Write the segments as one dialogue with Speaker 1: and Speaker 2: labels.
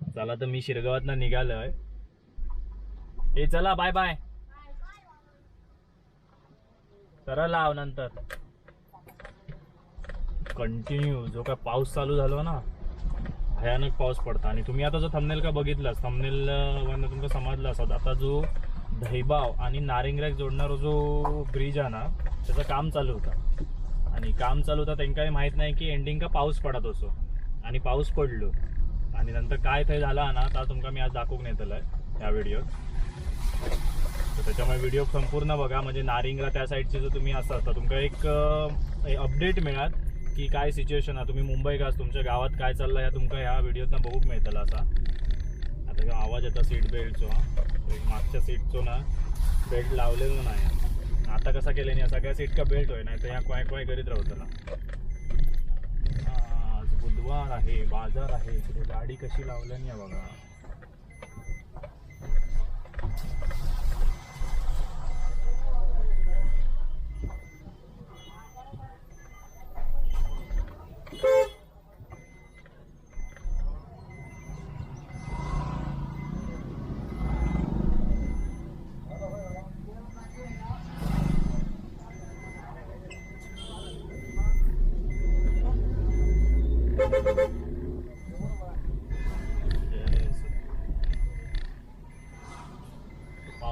Speaker 1: चला तर मी शिरगावात निघालोय. हे चला बाय बाय करा लाव नंतर. कंटिन्यू जो काय पाऊस चालू झालो ना भयानक पाऊस पडता. आणि तुम्ही आता जो थंबनेल का बघितला थंबनेल वरनं तुमका समजलं असत आता जो दहिबाव आणि नारिंगरॅक जोडणारा जो ब्रिज आहे ना त्याचं काम चालू होतं. आणि काम चालू होतं त्यांकाही माहीत नाही की एंडिंग का पाऊस पडत असो आणि पाऊस पडलो. आणि नंतर काय थंय झाला ना तर तुमका मी आज दाखवून येतलं या व्हिडिओत तर त्याच्यामुळे व्हिडिओ संपूर्ण बघा म्हणजे नारिंगला त्या साईडचे जर तुम्ही असतात तर तुमका एक अपडेट मिळात की काय सिच्युएशन आहे. तुम्ही मुंबई का तुमच्या गावात काय चाललं या तुमका ह्या व्हिडिओतनं बघूक मिळतला असा. आता जो आवाज येतो सीट बेल्टचो एक मागच्या सीटचो ना बेल्ट लावलेलो नाही. आता कसा केले नाही सगळ्या सीट का बेल्ट होय नाही तर ह्या क्वाय क्वाय करीत राहतला आज आहे बाजार आहे. तिथे गाडी कशी लावल्यानी या बघा.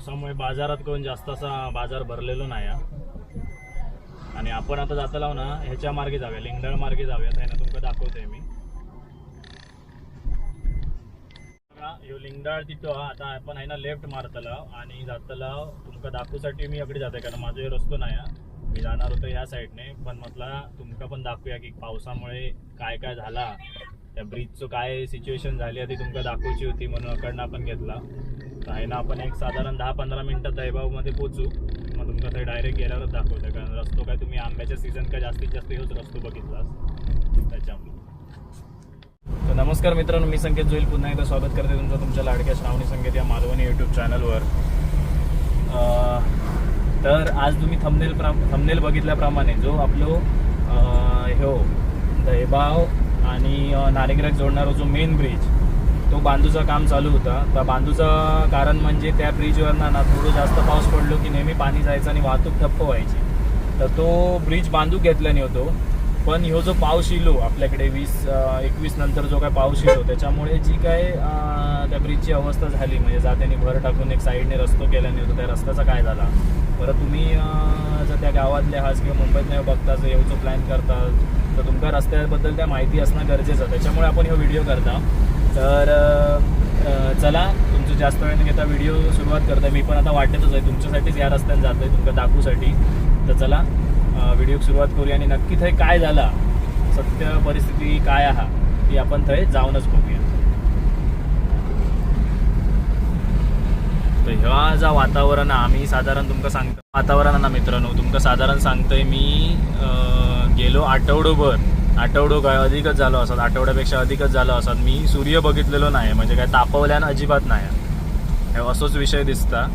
Speaker 1: पावसामुळे बाजारात कोण जास्त असा बाजार भरलेलो नाही आणि आपण आता जाता लाव ना ह्याच्या मार्गे जाऊया लिंगडळ मार्गे जाऊया ना तुमका दाखवतोय मी. ह्यो लिंगडाळ तिथं आता आपण आहे ना लेफ्ट मारतला आणि जातला तुमका दाखवूसाठी मी इकडे जाते कारण माझा हे रस्तो नाही मी जाणार होतो ह्या साईडने पण म्हटलं तुमका पण दाखवूया की पावसामुळे काय काय झाला. त्या ब्रिजचं काय सिच्युएशन झाली आहे ती तुमका दाखवची होती म्हणून अकडनं आपण घेतला. काय आहे ना आपण एक साधारण दहा पंधरा मिनटात दहिबावमध्ये पोचू. मग तुमका ते डायरेक्ट गेल्यावरच दाखवतो कारण रस्तो काय तुम्ही आंब्याच्या सीझन काय जास्तीत जास्त हेच रस्तो बघितलास. त्याच्यामुळे. तर नमस्कार मित्रांनो मी संकेत जोईल. पुन्हा एकदा स्वागत करते तुमचं तुमच्या लाडक्या श्रावणी संकेत या मालवणी यूट्यूब चॅनलवर तर आज तुम्ही थमनेल प्रा थमनेल बघितल्याप्रमाणे जो आपलो हो ह्यो दहेबाव आणि अं, जोडणारा जो मेन ब्रिज तो बांधूचं काम चालू होतं. तर बांधूचं कारण म्हणजे त्या ब्रिजवरनं ना थोडं जास्त पाऊस पडलो की नेहमी पाणी जायचं आणि वाहतूक ठप्प व्हायची. तर तो ब्रिज बांधू घेतल्याने होतो. पण ह्यो जो पाऊस इलो आपल्याकडे वीस एकवीस नंतर जो काय पाऊस येलो त्याच्यामुळे जी काय त्या ब्रिजची अवस्था झाली म्हणजे जात्याने भर टाकून एक साईडने रस्तो केल्याने होतो त्या रस्त्याचा काय झाला? परत तुम्ही जर त्या गावातले आहात किंवा मुंबईत नाही बघता जर येऊचं प्लॅन करता तर तुमका रस्त्याबद्दल त्या माहिती असणं गरजेचं त्याच्यामुळे आपण हा व्हिडिओ करता. तर चला तुमचं जास्त वेळ घेता व्हिडिओ सुरुवात करता मी पण आता वाटतच आहे. तुमच्यासाठीच या रस्त्याने आहे तुमचं दाखवूसाठी. तर चला व्हिडिओ सुरुवात करूया आणि नक्की थंय काय झाला? सत्य परिस्थिती काय आहा? ती आपण थंय जाऊनच बघूया. तर ह्या जा वातावरण आहे, आम्ही साधारण तुमका सांगतो वातावरण आहे ना मित्रांनो तुमका साधारण सांगतोय मी गेलो आठवडोभर. आठवडो काय अधिकच झालो असत आठवड्यापेक्षा अधिकच झालो असत. मी सूर्य बघितलेलो नाही म्हणजे काय तापवल्यानं अजिबात नाही हे असोच विषय दिसता.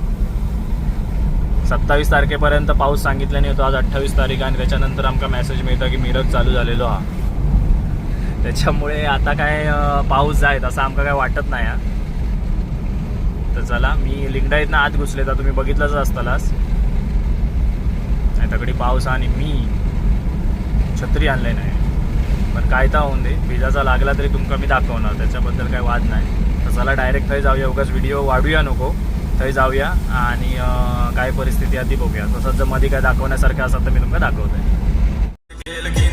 Speaker 1: सत्तावीस तारखेपर्यंत पाऊस सांगितल्याने होतो आज अठ्ठावीस तारीख आणि त्याच्यानंतर आमका मेसेज मिळतं की मिरज चालू झालेलो हा. त्याच्यामुळे आता काय पाऊस जायत असं आमका काय वाटत नाही हा. तर चला मी लिंगडाईतनं आत घुसले तर तुम्ही बघितलंच असतालाच. नाही तगडी पाऊस आणि मी छत्री आणले नाही. पण काय तर होऊन दे. विजाचा लागला तरी तुमका मी दाखवणार. त्याच्याबद्दल काही वाद नाही. तर चला डायरेक्ट थंय जाऊया. उगाच व्हिडिओ वाढूया नको. थंय जाऊया आणि काय परिस्थिती आहे ती बघूया. तसंच जर मध्ये काय दाखवण्यासारखं असं तर मी तुमका दाखवतोय.
Speaker 2: खेल की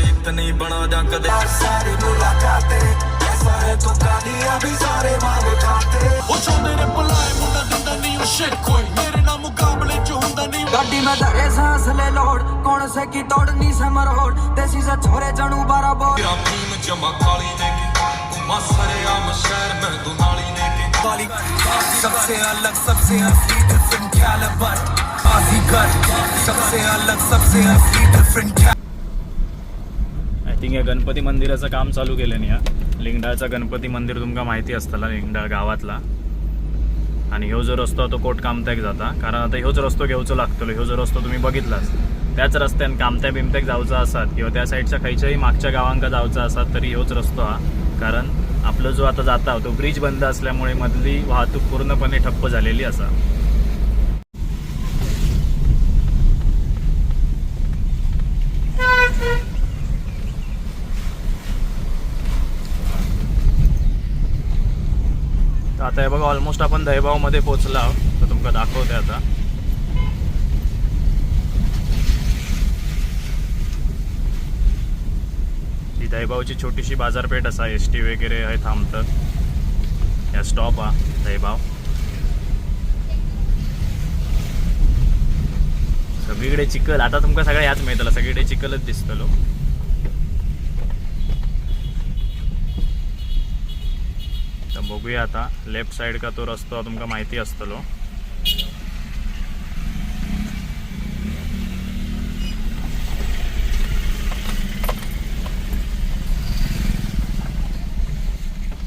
Speaker 2: इतनी बना जा कदे सारी मुलाकातें. कैसा है तो कालिया भी सारे मांग खाते
Speaker 3: ਉਹ ਚਾਹੁੰਦੇ ਨੇ ਭੁਲਾਏ ਮੁੰਡਾ ਦਿੰਦਾ ਨਹੀਂ ਉਹ shit ਕੋਈ ਮੇਰੇ ਨਾਲ ਮੁਕਾਬਲੇ ਚ ਹੁੰਦਾ ਨਹੀਂ
Speaker 4: गाड़ी में धरे सांस ले लोड कौन से की तोड़नी से मरोड़ देसी से छोरे जनू बारा बोल
Speaker 2: तेरा भीम जमा काली ने की मसरे आम शहर में दुनाली ने की काली सबसे अलग सबसे असली डिफरेंट कैलिबर बाजीगर सबसे अलग सबसे असली डिफरेंट
Speaker 1: आय थिंक या गणपती मंदिराचं काम चालू केलं या लिंगडाळचा गणपती मंदिर तुमका माहिती असताला लिंगडाळ गावातला. आणि ह्यो जो रस्तो तो कोट कामत्याक जाता. कारण आता ह्योच रस्तो घेवचो लागतलो. ह्यो जो रस्तो तुम्ही बघितलाच. त्याच रस्त्यान कामत्या बिमत्याक जावचा आसात. किंवा त्या साईडच्या खयच्याही मागच्या गावांका जावचा आसात तरी ह्योच रस्तो हा. कारण आपलं जो आता जाता तो ब्रिज बंद असल्यामुळे मधली वाहतूक पूर्णपणे ठप्प झालेली असा. आहे बघा ऑलमोस्ट आपण दहेबावमध्ये पोचला आहोत. तर तुमका दाखवते आता. ही दहीबावची छोटीशी बाजारपेठ असा एस टी वगैरे आहे थांबतं. या स्टॉप हा दहीबाव सगळीकडे चिखल. आता तुमका सगळ्या याच मिळतला सगळीकडे चिखलच दिसतलो. तर बघूया आता. लेफ्ट साईड का तो रस्तो तुमका माहिती असतलो.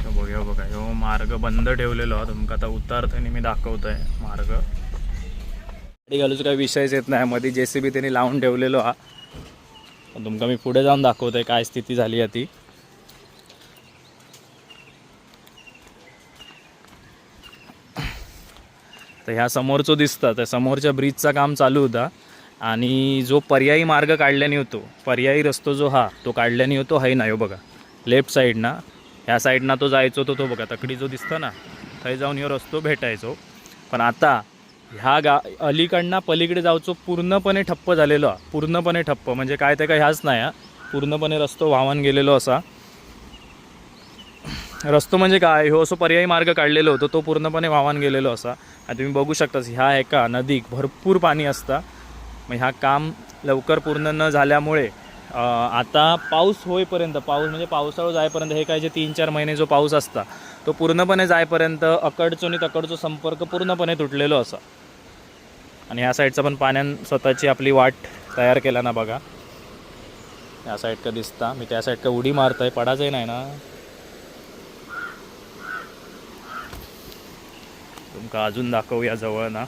Speaker 1: बघूया बघा ह्यो मार्ग बंद ठेवलेलो हा. तुमका आता उतारताना मी दाखवतोय मार्ग. गाडी घालूच काही विषयच येत नाही. मध्ये जे सी बी त्यांनी लावून ठेवलेलो हा. तुमका मी पुढे जाऊन दाखवतोय काय स्थिती झाली आहे ती. तर ह्या समोरचं दिसतं. तर समोरच्या ब्रिजचा काम चालू होता. आणि जो पर्यायी मार्ग काढल्याने होतो पर्यायी रस्तो जो हा तो काढल्याने होतो हाही नाही हो बघा. लेफ्ट साईडना ह्या साईडना तो जायचो तो तो बघा. तकडी जो दिसतो ना थंय जाऊन ह्यो रस्तो भेटायचो. पण आता ह्या गा अलीकडनं पलीकडे जाऊचो पूर्णपणे ठप्प झालेलो हा. पूर्णपणे ठप्प. म्हणजे काय ते काय ह्याच नाही हा. पूर्णपणे रस्तो वाहन गेलेलो असा. रस्तो म्हणजे काय? हो असो पर्यायी मार्ग काढलेलो होतो. तो पूर्णपणे व्हावान गेलेलो असा. आणि तुम्ही बघू शकताच ह्या एका नदीक भरपूर पाणी असता. मग ह्या काम लवकर पूर्ण न झाल्यामुळे आता पाऊस होईपर्यंत पाऊस म्हणजे पावसाळा जायपर्यंत हे काय जे तीन चार महिने जो पाऊस असता तो पूर्णपणे जायपर्यंत अकडचो आणि तकडचो संपर्क पूर्णपणे तुटलेलो असा. आणि ह्या साईडचा पण पाण्यान स्वतःची आपली वाट तयार केला ना बघा. या साईड का दिसता. मी त्या साईड का उडी मारतोय. पडायचंही नाही ना. तुमका अजून दाखवूया जवळ ना.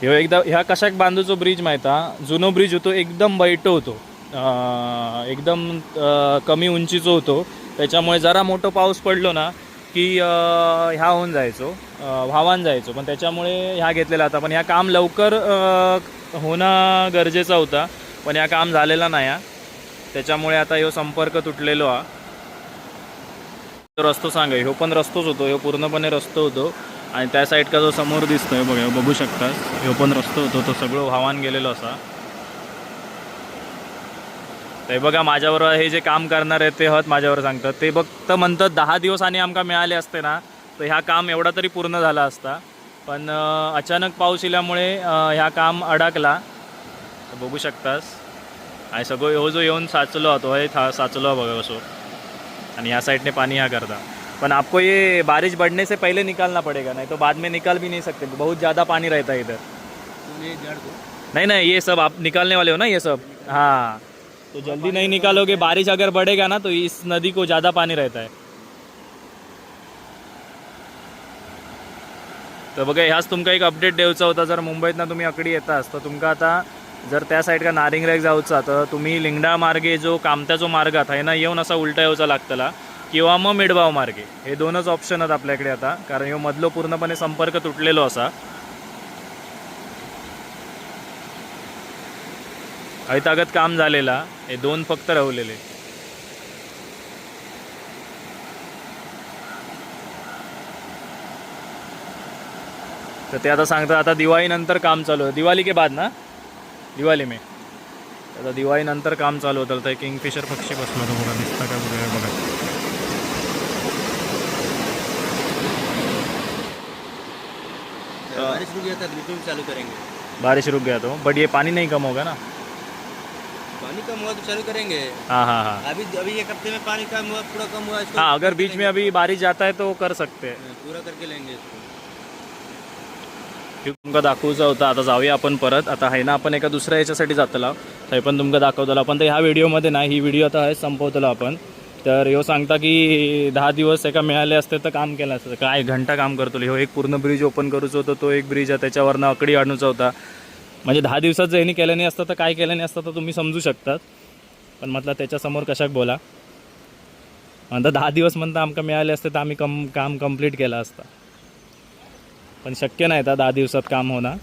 Speaker 1: ह्यो एकदा ह्या कशाक बांधूचो ब्रिज माहिता? जुनो ब्रिज होतो एकदम बैठो होतो. एकदम कमी उंचीचो होतो. त्याच्यामुळे जरा मोठं पाऊस पडलो ना की ह्या होऊन जायचो. व्हावान जायचो. पण त्याच्यामुळे ह्या घेतलेला होता. पण ह्या काम लवकर होणं गरजेचं होता. पण ह्या काम झालेला नाही हा. त्याच्यामुळे आता ह्यो संपर्क तुटलेलो हा. रस्तो सांगा ह्यो पण रस्तोच होतो ह्यो पूर्णपणे रस्तो होतो. आणि त्या साईड का जो समोर दिसतोय बघा बघू शकता ह्यो पण रस्तो होतो तो सगळं व्हावान गेलेलो असा. ते बघा माझ्यावर हे जे काम करणार आहेत ते हत माझ्यावर सांगतात. ते फक्त म्हणतात दहा दिवस आणि आमका मिळाले असते ना तर ह्या काम एवढा तरी पूर्ण झाला असता. पण अचानक पाऊस इल्यामुळे ह्या काम अडकला. बघू शकतास. आणि सगळं ह्यो जो येऊन साचलो होतो हे था साचलो हा बघा कसो. आणि या साइडने पानी यहाँ करता. पण आपको ये बारिश बढ़ने से पहले निकालना पड़ेगा नहीं तो बाद में निकाल भी नहीं सकते. बहुत ज़्यादा पानी रहता है इधर. नहीं नहीं ये सब आप निकालने वाले हो ना ये सब? हाँ. तो जल्दी नहीं निकालोगे बारिश अगर बढ़ेगा ना तो इस नदी को ज़्यादा पानी रहता है. तर बघा ह्याच तुमका एक अपडेट द्यायचा होता. जर मुंबईतनं तुम्ही अकडी येतास तर तुमका आता जर त्या साईड का नारिंग जाऊचा तर तुम्ही लिंगडा मार्गे जो कामत्या जो मार्ग आहे ना येऊन असा उलटा येऊचा लागतला किंवा मग मिडबाव मार्गे. हे दोनच ऑप्शन आहेत आपल्याकडे आता कारण ह्यो मधलो पूर्णपणे संपर्क तुटलेलो असा. ऐतागत काम झालेला हे दोन फक्त राहिलेले. तर ते आता सांगतात आता दिवाळीनंतर काम चालू आहे. दिवाळी के बाद ना? दिवाळी में आता दिवाळीनंतर काम चालू होतं. तर किंगफिशर पक्षी बसला होता बघा दिसता का बघा बघा
Speaker 5: बारिश रुक गया था चालू करेंगे.
Speaker 1: बारिश रुक गया तो बट ये पानी नहीं कम होगा ना?
Speaker 5: पानी कम हुआ तो चालू करेंगे.
Speaker 1: हाँ हाँ हाँ.
Speaker 5: अभी अभी एक हफ़्ते में पानी कम हुआ पूरा कम हुआ
Speaker 1: हाँ अगर बीच में अभी बारिश जाता है तो कर सकते हैं
Speaker 5: पूरा करके लेंगे इसको।
Speaker 1: हे तुमका दाखवूचा होता आता जाऊया आपण परत. आता आहे ना आपण एका दुसऱ्या याच्यासाठी जातला. थंय पण तुमका दाखवतला. पण ते ह्या व्हिडिओमध्ये नाही ही व्हिडिओ आता आहे संपवतलो आपण. तर ह्यो सांगता की दहा दिवस एका मिळाले असते तर काम केलं असतं. काय घंटा काम करतो. ह्यो एक पूर्ण ब्रिज ओपन करूचो होतो तो एक ब्रिज आहे. त्याच्यावरनं अकडी आणूचा होता. म्हणजे दहा दिवसात ह्यांनी केलं नाही असतं तर काय केलं नाही असतं तर तुम्ही समजू शकतात. पण म्हटलं त्याच्यासमोर कशाक बोला? म्हणता दहा दिवस म्हणता आमकां मिळाले असते तर आम्ही कम काम कंप्लीट केलं असतं. पण शक्य नाही आता दहा दिवसात काम होणार.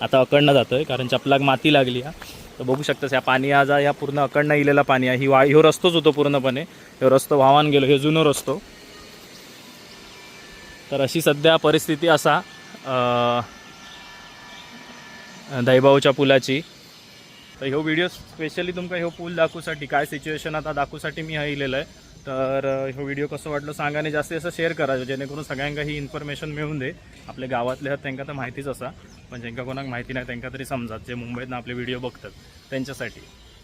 Speaker 1: आता अकडनं जातो आहे कारण चपलाक माती लागली आहे तर बघू शकतास ह्या पाणी आज ह्या पूर्ण अकडनं इलेला पाणी आहे. ही वा ह्यो रस्तोच होतो पूर्णपणे. ह्यो रस्तो व्हावान गेलो हे जुनो रस्तो. तर अशी सध्या परिस्थिती असा अं, दैबावच्या पुलाची. तर ह्यो व्हिडिओ स्पेशली तुमका ह्यो पूल दाखवूसाठी काय सिच्युएशन आता दाखवूसाठी मी हा इलेलं आहे. तर अं, ह्यो व्हिडिओ कसं वाटलं सांगा आणि जास्तीत जास्त शेअर करा जेणेकरून सगळ्यांका ही इन्फॉर्मेशन मिळून दे. आपले गावातले आहेत त्यांना तर माहितीच असा पण ज्यांका कोणाक माहिती नाही त्यांना तरी समजा जे मुंबईतनं आपले व्हिडिओ बघतात त्यांच्यासाठी.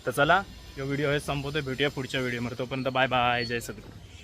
Speaker 1: तर चला ह्यो व्हिडिओ हे संपवतो भेटूया पुढच्या व्हिडिओमध्ये तोपर्यंत बाय बाय जय सद्गुरू.